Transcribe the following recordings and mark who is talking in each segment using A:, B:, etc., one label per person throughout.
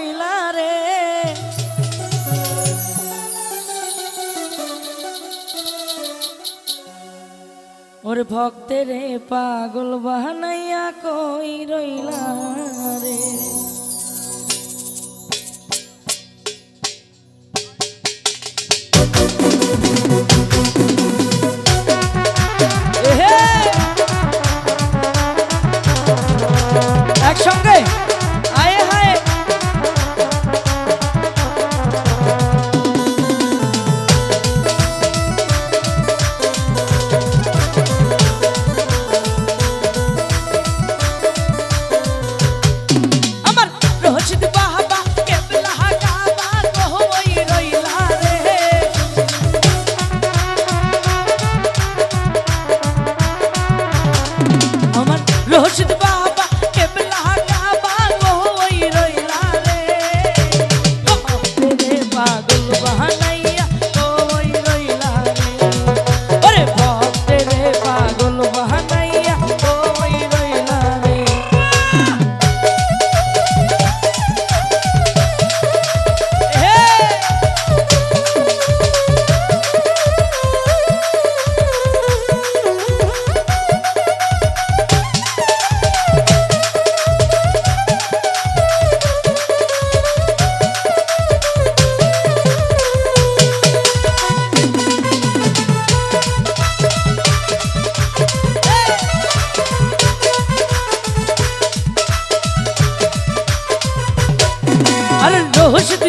A: কইলা রে? ওর ভক্তের পাগল বাহানাইয়া কই রইলা রে?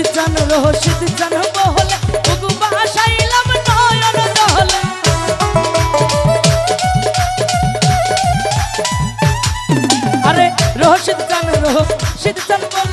A: রশিদ জান রশিদ জান বহলে ওগো বাসাইলাম নয়ন দহলে। আরে রশিদ জান রশিদ জান বহলে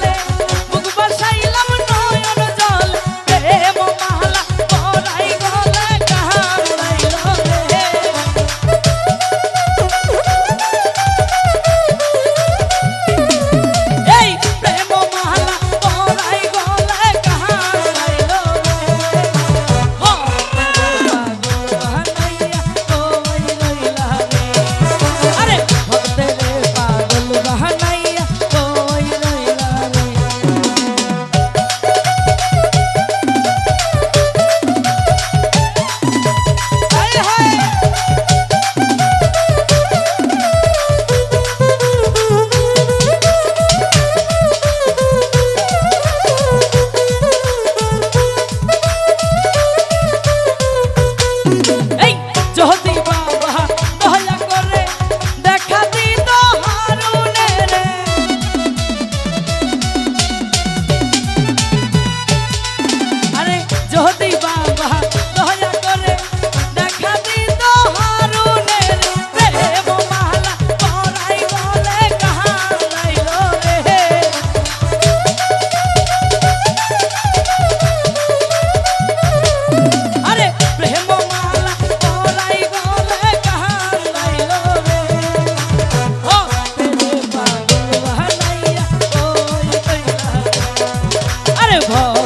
A: yo te Oh.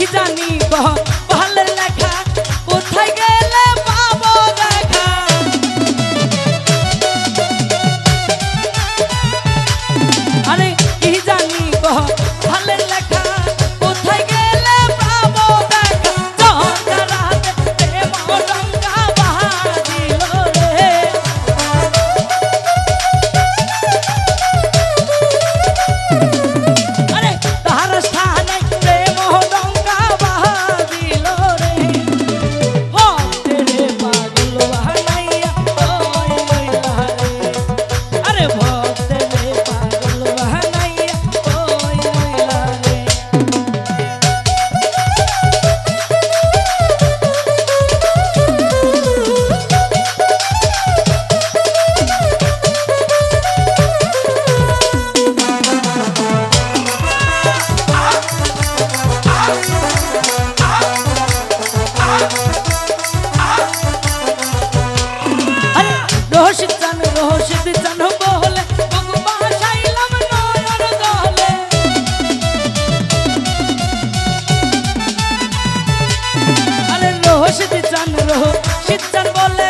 A: he done. আরে রহস্য চান রহস্য চান বলে